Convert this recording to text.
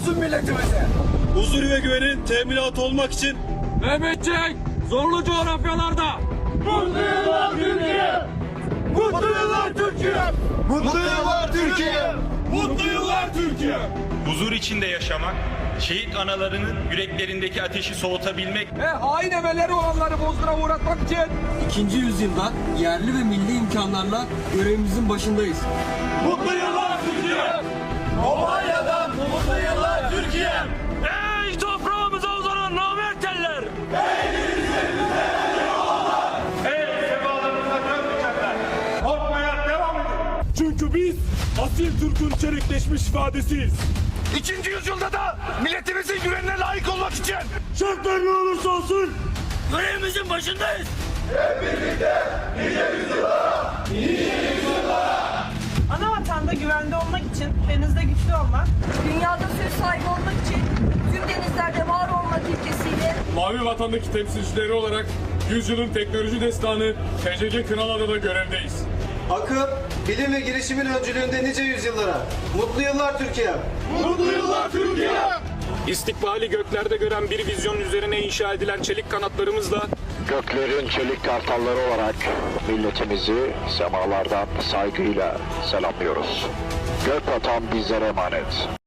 olsun milletimize. Huzur ve güvenin teminatı olmak için Mehmetçik zorlu coğrafyalarda Mutlu yıllar Türkiye. Mutlu yıllar Türkiye. Mutlu yıllar Türkiye. mutlu yıllar Türkiye. huzur içinde yaşamak, şehit analarının yüreklerindeki ateşi soğutabilmek ve hain emelleri olanları bozguna uğratmak için İkinci yüzyılda yerli ve milli imkanlarla görevimizin başındayız. Mutlu yıllar Çünkü biz asil Türk'ün çelikleşmiş ifadesiyiz. İkinci yüzyılda da milletimizin güvenine layık olmak için Şartlar ne olursa olsun Görevimizin başındayız. Ana vatanda güvende olmak için denizde güçlü olmak, Dünyada söz sahibi olmak için tüm denizlerde var olmak ilkesiyle Mavi Vatan'daki temsilcileri olarak yüzyılın teknoloji destanı TCG Kınalada'da görevdeyiz. Akıl, bilim ve girişimin öncülüğünde nice yüzyıllara. Mutlu yıllar Türkiye. Mutlu yıllar Türkiye. İstikbali göklerde gören bir vizyon üzerine inşa edilen çelik kanatlarımızla Göklerin çelik kartalları olarak milletimizi semalardan saygıyla selamlıyoruz. Gök vatan bizlere emanet.